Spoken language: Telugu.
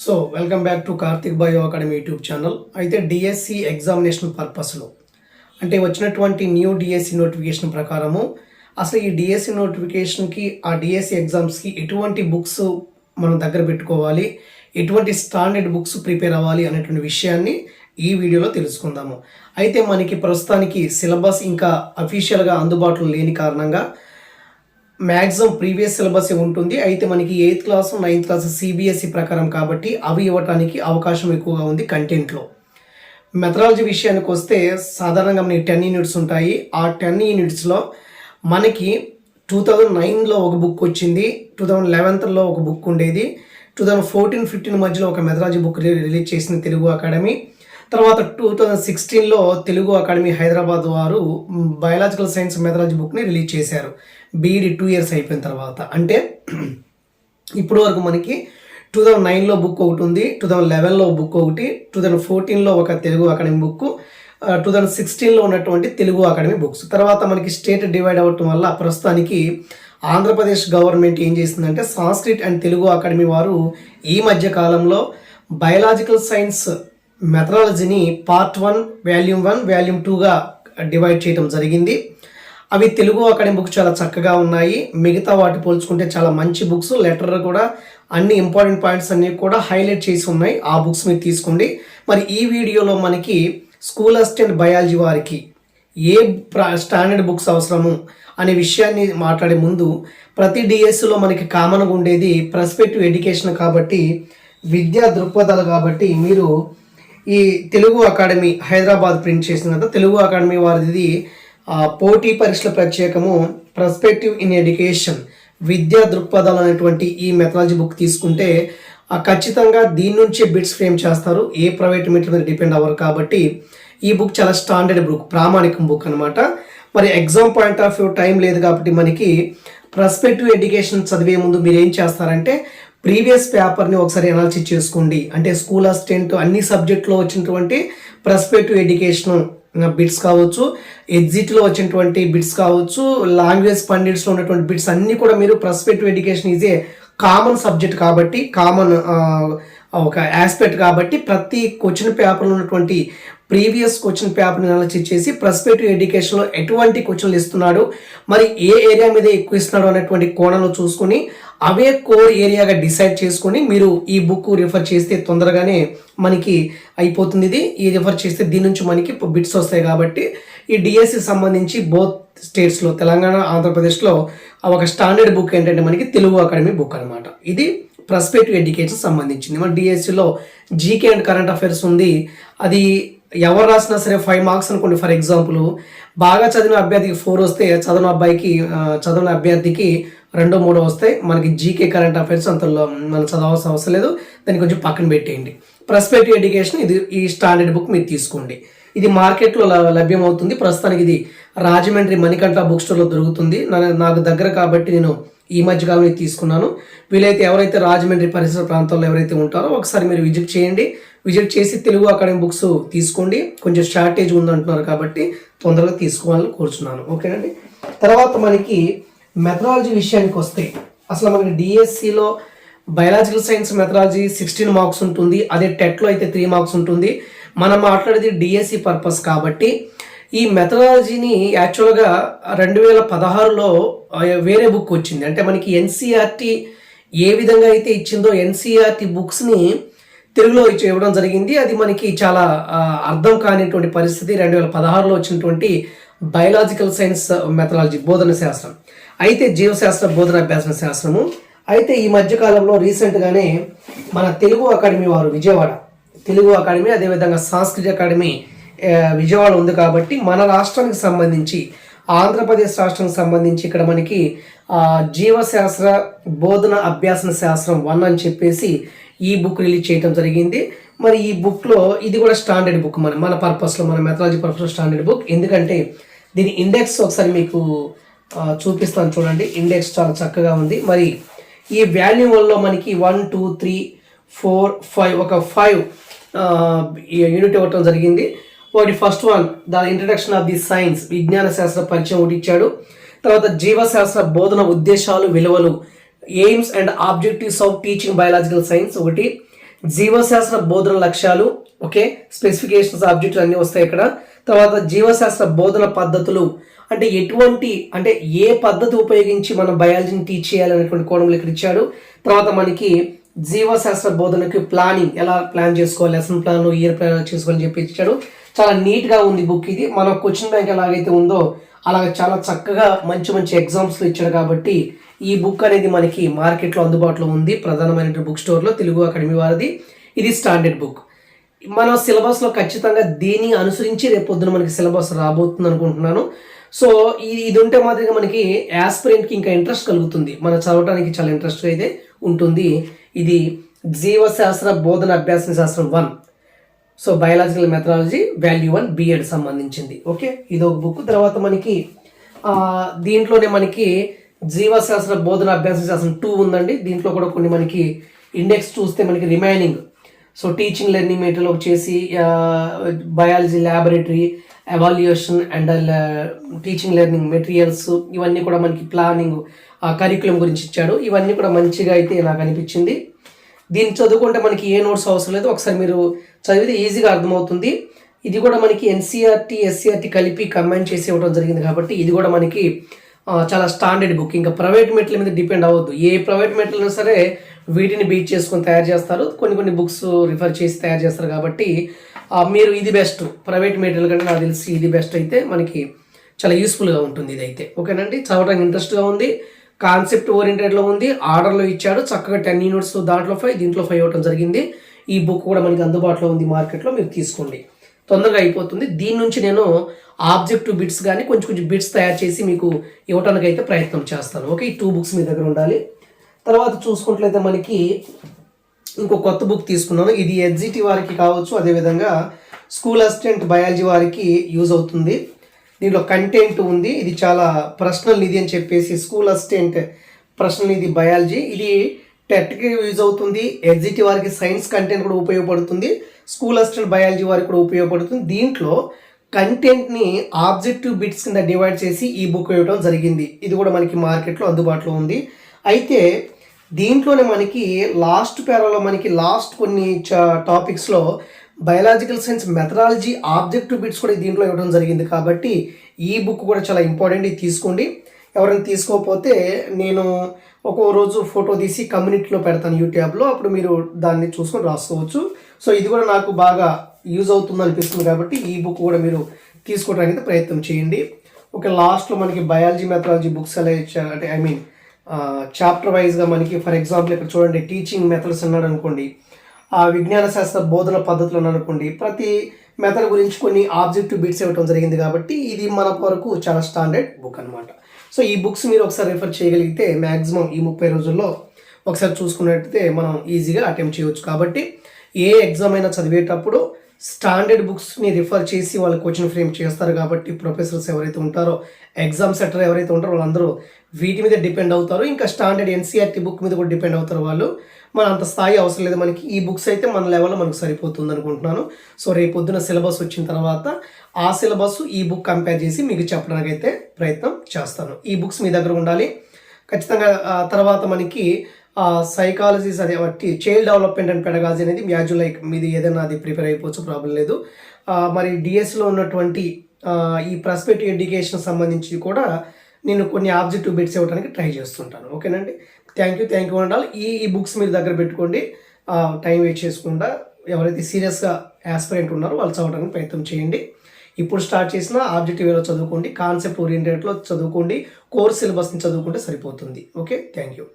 So welcome back to Karthik bio academy YouTube channel అయితే డిఎస్సి ఎగ్జామినేషన్ పర్పస్లో అంటే వచ్చినటువంటి న్యూ డిఎస్సి నోటిఫికేషన్ ప్రకారము అసలు ఈ డిఎస్సి నోటిఫికేషన్కి ఆ డిఎస్సి ఎగ్జామ్స్కి ఎటువంటి బుక్స్ మనం దగ్గర పెట్టుకోవాలి ఎటువంటి స్టాండర్డ్ బుక్స్ ప్రిపేర్ అవ్వాలి అనేటువంటి విషయాన్ని ఈ వీడియోలో తెలుసుకుందాము. అయితే మనకి ప్రస్తుతానికి సిలబస్ ఇంకా అఫీషియల్గా అందుబాటులో లేని కారణంగా మ్యాక్సిమం ప్రీవియస్ సిలబస్ ఉంటుంది. అయితే మనకి eighth class ninth class CBSE ప్రకారం కాబట్టి అవి ఇవ్వటానికి అవకాశం ఎక్కువగా ఉంది కంటెంట్లో. మెథడాలజీ విషయానికి వస్తే సాధారణంగా మనకి టెన్ యూనిట్స్ ఉంటాయి. ఆ టెన్ యూనిట్స్లో మనకి టూ థౌజండ్ నైన్లో ఒక బుక్ వచ్చింది. టూ థౌజండ్ లెవెన్త్లో ఒక బుక్ ఉండేది. టూ థౌజండ్ ఫోర్టీన్ ఫిఫ్టీన్ మధ్యలో ఒక మెథడాలజీ బుక్ రిలీజ్ చేసిన తెలుగు అకాడమీ. తర్వాత టూ థౌజండ్ సిక్స్టీన్లో తెలుగు అకాడమీ హైదరాబాద్ వారు బయాలజికల్ సైన్స్ మెథడాలజీ బుక్ని రిలీజ్ చేశారు. బీఈడి టూ ఇయర్స్ అయిపోయిన తర్వాత. అంటే ఇప్పుడు వరకు మనకి టూ థౌజండ్ నైన్లో బుక్ ఒకటి ఉంది టూ థౌజండ్ లెవెన్లో బుక్ ఒకటి టూ థౌజండ్ ఫోర్టీన్లో ఒక Telugu academy book two thousand సిక్స్టీన్లో ఉన్నటువంటి తెలుగు అకాడమీ బుక్స్. తర్వాత మనకి స్టేట్ డివైడ్ అవ్వటం వల్ల ప్రస్తుతానికి ఆంధ్రప్రదేశ్ గవర్నమెంట్ ఏం చేసిందంటే సాంస్క్రిట్ అండ్ తెలుగు అకాడమీ వారు ఈ మధ్య కాలంలో biological science మెథడాలజీని part one volume one volume టూగా డివైడ్ చేయడం జరిగింది. అవి తెలుగు అకాడమీ బుక్స్ చాలా చక్కగా ఉన్నాయి. మిగతా వాటి పోల్చుకుంటే చాలా మంచి బుక్స్. లెటర్ కూడా అన్ని ఇంపార్టెంట్ పాయింట్స్ అన్నీ కూడా హైలైట్ చేసి ఉన్నాయి. ఆ బుక్స్ మీరు తీసుకోండి. మరి ఈ వీడియోలో మనకి స్కూల్ అసిస్టెంట్ బయాలజీ వారికి ఏ స్టాండర్డ్ బుక్స్ అవసరము అనే విషయాన్ని మాట్లాడే ముందు ప్రతి డిఎస్సిలో మనకి కామన్గా ఉండేది ప్రస్పెక్టివ్ ఎడ్యుకేషన్ కాబట్టి విద్యా దృక్పథాలు కాబట్టి మీరు ఈ తెలుగు అకాడమీ హైదరాబాద్ ప్రింట్ చేసిన తెలుగు అకాడమీ వారిది పోటీ పరీక్షల ప్రత్యేకము ప్రస్పెక్టివ్ ఇన్ ఎడ్యుకేషన్ విద్యా దృక్పథాలు అనేటువంటి ఈ మెథడాలజీ బుక్ తీసుకుంటే ఖచ్చితంగా దీని నుంచే బిట్స్ ఫ్రేమ్ చేస్తారు. ఏ ప్రైవేట్ మీటర్ మీద డిపెండ్ అవ్వరు కాబట్టి ఈ బుక్ చాలా స్టాండర్డ్ బుక్ ప్రామాణికం బుక్ అనమాట మరి exam point of view time లేదు కాబట్టి మనకి ప్రస్పెక్టివ్ ఎడ్యుకేషన్ చదివే ముందు మీరు ఏం చేస్తారంటే ప్రీవియస్ పేపర్ని ఒకసారి ఎనాలిసిస్ చేసుకోండి. అంటే స్కూల్ అసిస్టెంట్ అన్ని సబ్జెక్టులో వచ్చినటువంటి ప్రస్పెక్టివ్ ఎడ్యుకేషన్ బిట్స్ కావచ్చు ఎగ్జిట్లో వచ్చినటువంటి బిట్స్ కావచ్చు లాంగ్వేజ్ పండిట్స్లో ఉన్నటువంటి బిట్స్ అన్నీ కూడా మీరు perspective education is a common subject కాబట్టి కామన్ ఒక ఆస్పెక్ట్ కాబట్టి ప్రతి క్వశ్చన్ పేపర్లో ఉన్నటువంటి ప్రీవియస్ క్వశ్చన్ పేపర్ని అనాలిసిస్ చేసి ప్రస్పెక్టివ్ ఎడ్యుకేషన్లో ఎటువంటి క్వశ్చన్లు ఇస్తున్నాడు మరి ఏ ఏరియా మీద ఎక్కువ ఇస్తున్నాడు అనేటువంటి కోణంలో చూసుకొని అవే కోర్ ఏరియాగా డిసైడ్ చేసుకొని మీరు ఈ బుక్ రిఫర్ చేస్తే తొందరగానే మనకి అయిపోతుంది ఇది. ఈ రిఫర్ చేస్తే దీని నుంచి మనకి బిట్స్ వస్తాయి కాబట్టి ఈ డిఎస్సి సంబంధించి బోత్ స్టేట్స్లో తెలంగాణ ఆంధ్రప్రదేశ్లో ఒక స్టాండర్డ్ బుక్ ఏంటంటే మనకి తెలుగు అకాడమీ బుక్ అనమాట ఇది ప్రస్పెక్టివ్ ఎడ్యుకేషన్ సంబంధించింది. మన డిఎస్సిలో జీకే అండ్ కరెంట్ అఫైర్స్ ఉంది. అది ఎవరు రాసినా సరే ఫైవ్ మార్క్స్ అనుకోండి ఫర్ ఎగ్జాంపుల్ బాగా చదివిన అభ్యర్థికి ఫోర్ వస్తే చదివిన అబ్బాయికి చదివిన అభ్యర్థికి రెండో మూడో వస్తాయి మనకి జీకే కరెంట్ అఫైర్స్ అంత మనం చదవాల్సిన అవసరం లేదు. దాన్ని కొంచెం పక్కన పెట్టేయండి. ప్రస్పెక్టివ్ ఎడ్యుకేషన్ ఇది ఈ స్టాండర్డ్ బుక్ మీరు తీసుకోండి. ఇది మార్కెట్లో లభ్యమవుతుంది. ప్రస్తుతానికి ఇది రాజమండ్రి మణికంఠ బుక్ స్టోర్లో దొరుకుతుంది. నాకు దగ్గర కాబట్టి నేను ఈ మధ్యకాలంలో తీసుకున్నాను. వీలైతే ఎవరైతే రాజమండ్రి పరిసర ప్రాంతాల్లో ఎవరైతే ఉంటారో ఒకసారి మీరు విజిట్ చేయండి. విజిట్ చేసి తెలుగు అకాడమీ బుక్స్ తీసుకోండి. కొంచెం షార్టేజ్ ఉందంటున్నారు కాబట్టి తొందరగా తీసుకోవాలని కోరుచున్నాను. ఓకేనండి? తర్వాత మనకి మెథడాలజీ విషయానికి వస్తే అసలు మనకి డిఎస్సిలో biological science methodology sixteen marks ఉంటుంది. అదే టెట్లో అయితే త్రీ మార్క్స్ ఉంటుంది. మనం మాట్లాడేది డిఎస్సి పర్పస్ కాబట్టి ఈ మెథడాలజీని యాక్చువల్గా రెండు వేల పదహారులో వేరే బుక్ వచ్చింది. అంటే మనకి ఎన్సీఆర్టీ ఏ విధంగా అయితే ఇచ్చిందో ఎన్సీఆర్టీ బుక్స్ని తెలుగులో ఇచ్చి ఇవ్వడం జరిగింది. అది మనకి చాలా అర్థం కానిటువంటి పరిస్థితి రెండు వేల పదహారులో వచ్చినటువంటి బయలాజికల్ సైన్స్ మెథడాలజీ బోధన శాస్త్రం. అయితే జీవశాస్త్ర బోధన అభ్యాసన శాస్త్రము. అయితే ఈ మధ్యకాలంలో రీసెంట్గానే మన తెలుగు అకాడమీ వారు విజయవాడ తెలుగు అకాడమీ అదేవిధంగా సాంస్కృతిక అకాడమీ విజయవాడ ఉంది కాబట్టి మన రాష్ట్రానికి సంబంధించి ఆంధ్రప్రదేశ్ రాష్ట్రానికి సంబంధించి ఇక్కడ మనకి జీవశాస్త్ర బోధన అభ్యాసన శాస్త్రం వన్ అని చెప్పేసి ఈ బుక్ రిలీజ్ చేయడం జరిగింది. మరి ఈ బుక్లో ఇది కూడా స్టాండర్డ్ బుక్ మన మన పర్పస్లో మన మెథాలజీ పర్పస్లో స్టాండర్డ్ బుక్ ఎందుకంటే దీని ఇండెక్స్ ఒకసారి మీకు చూపిస్తాను చూడండి. ఇండెక్స్ చాలా చక్కగా ఉంది. మరి ఈ వాల్యూమ్లో మనకి one two three four five ఒక ఫైవ్ యూనిట్ ఇవ్వటం జరిగింది. ఒకటి first one the introduction of the science విజ్ఞాన శాస్త్ర పరిచయం ఒకటి ఇచ్చాడు. తర్వాత జీవశాస్త్ర బోధన ఉద్దేశాలు విలువలు aims and objectives of teaching biological science ఒకటి. జీవశాస్త్ర బోధన లక్ష్యాలు ఓకే స్పెసిఫికేషన్స్ ఆబ్జెక్టులు అన్నీ వస్తాయి ఇక్కడ. తర్వాత జీవశాస్త్ర బోధన పద్ధతులు. అంటే ఎటువంటి అంటే ఏ పద్ధతి ఉపయోగించి మనం బయాలజీని టీచ్ చేయాలనేటువంటి కోణంలో ఇక్కడ ఇచ్చాడు. తర్వాత మనకి జీవశాస్త్ర బోధనకి ప్లానింగ్ ఎలా ప్లాన్ చేసుకోవాలి లెసన్ ప్లాన్ ఇయర్ ప్లాన్ చేసుకోవాలని చెప్పి ఇచ్చాడు. చాలా నీట్గా ఉంది బుక్ ఇది. మన క్వశ్చన్ బ్యాంక్ ఎలాగైతే ఉందో అలాగే చాలా చక్కగా మంచి మంచి ఎగ్జామ్స్లు ఇచ్చాడు కాబట్టి ఈ బుక్ అనేది మనకి మార్కెట్లో అందుబాటులో ఉంది. ప్రధానమైన బుక్ స్టోర్లో తెలుగు అకాడమీ వారిది. ఇది స్టాండర్డ్ బుక్. మన సిలబస్లో ఖచ్చితంగా దీన్ని అనుసరించి రేపు పొద్దున మనకి సిలబస్ రాబోతుంది అనుకుంటున్నాను. సో ఇది ఇది ఉంటే మాదిరిగా మనకి యాస్పిరెంట్కి ఇంకా ఇంట్రెస్ట్ కలుగుతుంది. మన చదవడానికి చాలా ఇంట్రెస్ట్ అయితే ఉంటుంది. ఇది జీవశాస్త్ర బోధన అభ్యాసన శాస్త్రం one. So biological methodology value one BEd సంబంధించింది. ఓకే ఇది ఒక బుక్ తర్వాత మనకి దీంట్లోనే మనకి జీవశాస్త్ర బోధన అభ్యాస శాస్త్రం టూ ఉందండి. దీంట్లో కూడా కొన్ని మనకి ఇండెక్స్ చూస్తే మనకి remaining so teaching learning material వచ్చేసి biology laboratory evaluation and teaching learning materials ఇవన్నీ కూడా మనకి ప్లానింగ్ కరికులం గురించి ఇచ్చాడు. ఇవన్నీ కూడా మంచిగా అయితే నాకు అనిపించింది. దీన్ని చదువుకుంటే మనకి ఏ నోట్స్ అవసరం లేదు. ఒకసారి మీరు చదివితే ఈజీగా అర్థమవుతుంది. ఇది కూడా మనకి ఎన్సీఆర్టీ ఎస్సీఆర్టీ కలిపి కంబైన్ చేసి ఇవ్వడం జరిగింది కాబట్టి ఇది కూడా మనకి చాలా స్టాండర్డ్ బుక్ ఇంకా ప్రైవేట్ మెటీరియల్ మీద డిపెండ్ అవ్వద్దు. ఏ ప్రైవేట్ మెటల్ అయినా సరే వీటిని బీట్ చేసుకొని తయారు చేస్తారు. కొన్ని కొన్ని బుక్స్ రిఫర్ చేసి తయారు చేస్తారు కాబట్టి మీరు ఇది బెస్ట్ ప్రైవేట్ మెటీరియల్ కంటే నాకు తెలిసి ఇది బెస్ట్ అయితే మనకి చాలా యూస్ఫుల్గా ఉంటుంది ఇది అయితే ఓకేనండి చదవడానికి ఇంట్రెస్ట్గా ఉంది. కాన్సెప్ట్ ఓరియంటెడ్లో ఉంది. ఆర్డర్లో ఇచ్చాడు. చక్కగా టెన్ యూనిట్స్ దాంట్లో ఫైవ్ దీంట్లో ఫైవ్ అవ్వడం జరిగింది. ఈ బుక్ కూడా మనకి అందుబాటులో ఉంది మార్కెట్లో మీరు తీసుకోండి. తొందరగా అయిపోతుంది. దీని నుంచి నేను ఆబ్జెక్టివ్ బిట్స్ కానీ కొంచెం కొంచెం బిట్స్ తయారు చేసి మీకు ఇవ్వడానికి అయితే ప్రయత్నం చేస్తాను. ఓకే ఈ టూ బుక్స్ మీ దగ్గర ఉండాలి. తర్వాత చూసుకున్నట్లయితే మనకి ఇంకో కొత్త బుక్ తీసుకున్నాను. ఇది ఎడ్జిటి వారికి కావచ్చు. అదేవిధంగా స్కూల్ అసిస్టెంట్ బయాలజీ వారికి యూజ్ అవుతుంది. దీంట్లో కంటెంట్ ఉంది. ఇది చాలా ప్రశ్నల్ నిధి అని చెప్పేసి స్కూల్ అసిస్టెంట్ పర్సనల్ నిధి బయాలజీ ఇది టెట్కి యూజ్ అవుతుంది. ఎగ్జిటి వారికి సైన్స్ కంటెంట్ కూడా ఉపయోగపడుతుంది. స్కూల్ అసిస్టెంట్ బయాలజీ వారికి కూడా ఉపయోగపడుతుంది. దీంట్లో కంటెంట్ని ఆబ్జెక్టివ్ బిట్స్ కింద డివైడ్ చేసి ఈ బుక్ ఇవ్వడం జరిగింది. ఇది కూడా మనకి మార్కెట్లో అందుబాటులో ఉంది. అయితే దీంట్లోనే మనకి లాస్ట్ పేరాలో మనకి లాస్ట్ కొన్ని టాపిక్స్లో biological science methodology objective bits కూడా దీంట్లో ఇవ్వడం జరిగింది కాబట్టి ఈ బుక్ కూడా చాలా ఇంపార్టెంట్. ఇది తీసుకోండి. ఎవరైనా తీసుకోకపోతే నేను ఒక్కో రోజు ఫోటో తీసి కమ్యూనిటీలో పెడతాను యూట్యూబ్లో అప్పుడు మీరు దాన్ని చూసుకొని రాసుకోవచ్చు. సో ఇది కూడా నాకు బాగా యూజ్ అవుతుంది అనిపిస్తుంది కాబట్టి ఈ బుక్ కూడా మీరు తీసుకోవడానికి ప్రయత్నం చేయండి. ఒక లాస్ట్లో మనకి బయాలజీ మెథడాలజీ బుక్స్ ఎలా ఇచ్చారు అంటే ఐ మీన్ చాప్టర్ వైజ్గా మనకి ఫర్ ఎగ్జాంపుల్ ఇక్కడ చూడండి టీచింగ్ మెథడ్స్ అన్నాడు అనుకోండి. విజ్ఞాన శాస్త్ర బోధన పద్ధతులను అనుకోండి ప్రతి మెథడ్ గురించి కొన్ని ఆబ్జెక్టివ్ బిట్స్ ఇవ్వటం జరిగింది కాబట్టి ఇది మన వరకు చాలా స్టాండర్డ్ బుక్ అనమాట సో ఈ బుక్స్ మీరు ఒకసారి రిఫర్ చేయగలిగితే మ్యాక్సిమం ఈ ముప్పై రోజుల్లో ఒకసారి చూసుకున్నట్టయితే మనం ఈజీగా అటెంప్ట్ చేయవచ్చు. కాబట్టి ఏ ఎగ్జామ్ అయినా చదివేటప్పుడు స్టాండర్డ్ బుక్స్ని రిఫర్ చేసి వాళ్ళు క్వశ్చన్ ఫ్రేమ్ చేస్తారు కాబట్టి ప్రొఫెసర్స్ ఎవరైతే ఉంటారో ఎగ్జామ్ సెటర్ ఎవరైతే ఉంటారో వాళ్ళందరూ వీటి మీద డిపెండ్ అవుతారు. ఇంకా స్టాండర్డ్ ఎన్సీఆర్టీ బుక్ మీద కూడా డిపెండ్ అవుతారు వాళ్ళు. మన అంత స్థాయి అవసరం లేదు మనకి. ఈ బుక్స్ అయితే మన లెవెల్లో మనకు సరిపోతుంది అనుకుంటున్నాను. సో రేపు పొద్దున సిలబస్ వచ్చిన తర్వాత ఆ సిలబస్ ఈ బుక్ కంపేర్ చేసి మీకు చెప్పడానికి అయితే ప్రయత్నం చేస్తాను. ఈ బుక్స్ మీ దగ్గర ఉండాలి. ఖచ్చితంగా తర్వాత మనకి సైకాలజీస్ అదే చైల్డ్ డెవలప్మెంట్ అండ్ పెడగాజీ అనేది మ్యాజు లైక్ మీది ఏదైనా అది ప్రిపేర్ అయిపోవచ్చు ప్రాబ్లం లేదు. మరి డిఎస్లో ఉన్నటువంటి ఈ ప్రాస్పెక్టివ్ ఎడ్యుకేషన్ సంబంధించి కూడా నేను కొన్ని ఆబ్జెక్టివ్ బిట్స్ ఇవ్వడానికి ట్రై చేస్తుంటాను. ఓకేనండి? థ్యాంక్ యూ థ్యాంక్ యూ ఉండాలి ఈ ఈ బుక్స్ మీరు దగ్గర పెట్టుకోండి. టైం వేస్ట్ చేసుకుండా ఎవరైతే సీరియస్గా యాస్పిరెంట్ ఉన్నారో వాళ్ళు చదవడానికి ప్రయత్నం చేయండి. ఇప్పుడు స్టార్ట్ చేసిన ఆబ్జెక్టివ్ వేలో చదువుకోండి. కాన్సెప్ట్ ఓరియంటెడ్లో చదువుకోండి. కోర్స్ సిలబస్ని చదువుకుంటే సరిపోతుంది. ఓకే? Thank you